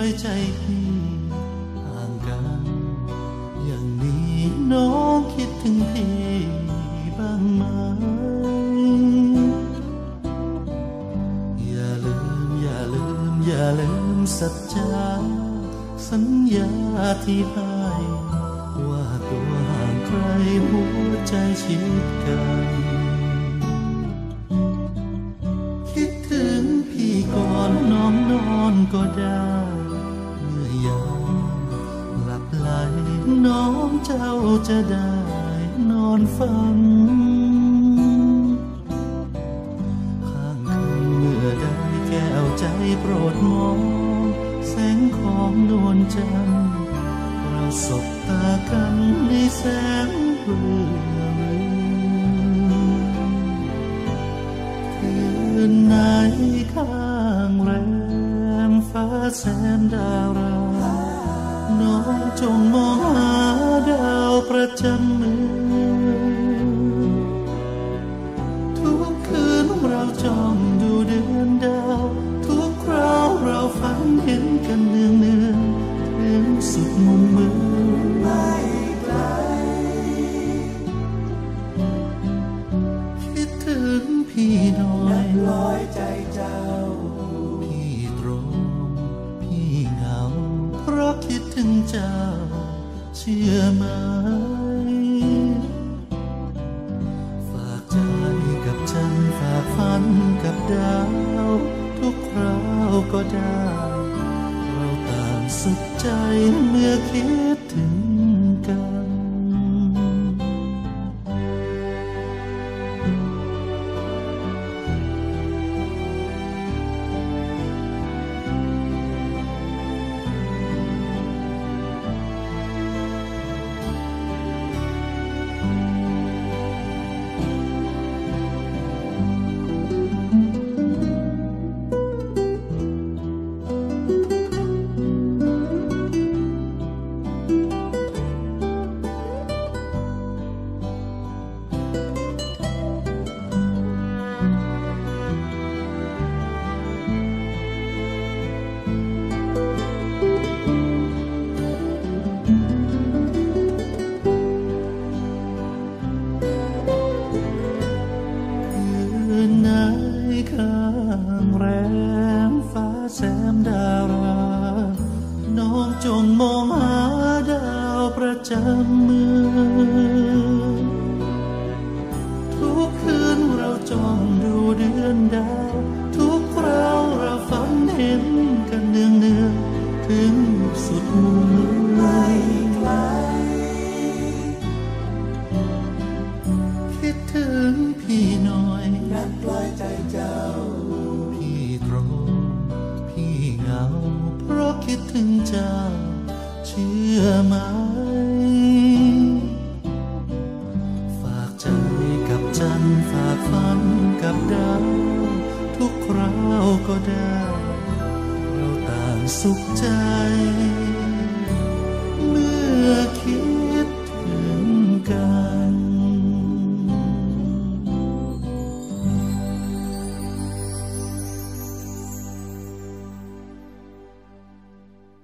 อยใจพี่ห่างกัน อย่างนี้น้องคิดถึงพี่บ้างไหมอย่าลืมอย่าลืมอย่าลืมสัจจาสัญญาที่ให้ว่าตัวห่างใครหัวใจชิดกันคิดถึงพี่ก่อนน้องนอนก็ได้ เจ้าจะได้นอนฝันข้างคืนเมื่อได้แก้วใจโปรดมอง แสงของนวลจันทร์เราสบตากันในแสงเรือคืนไหนข้างแรมฟ้าแสนดารา น้องจงมอง ประจำเมืองทุกคืนเราจ้องดูเดือนดาว ทุกคราวเราฝันเห็นกันเนืองเนืองๆถึงสุดมุมเมืองไม่ไกลคิดถึงพี่น่อยร้อยใจเจ้า พี่ตรง พี่เหงา เพราะคิดถึงเจ้า เชื่อไหมฝ ดาวทุกคราวก็ได้ เราต่างสุขใจเมื่อคิดถึงกัน จงมองหาดาวประจำเมือง ถึงพี่น้อยนักปล่อยใจเจ้า พี่โกรธพี่เหงา เพราะคิดถึงเจ้า เชื่อไหม ฝากใจกับจันฝากฝันกับดาวทุกคราวก็ได้ เราต่างสุขใจ เมื่อคิด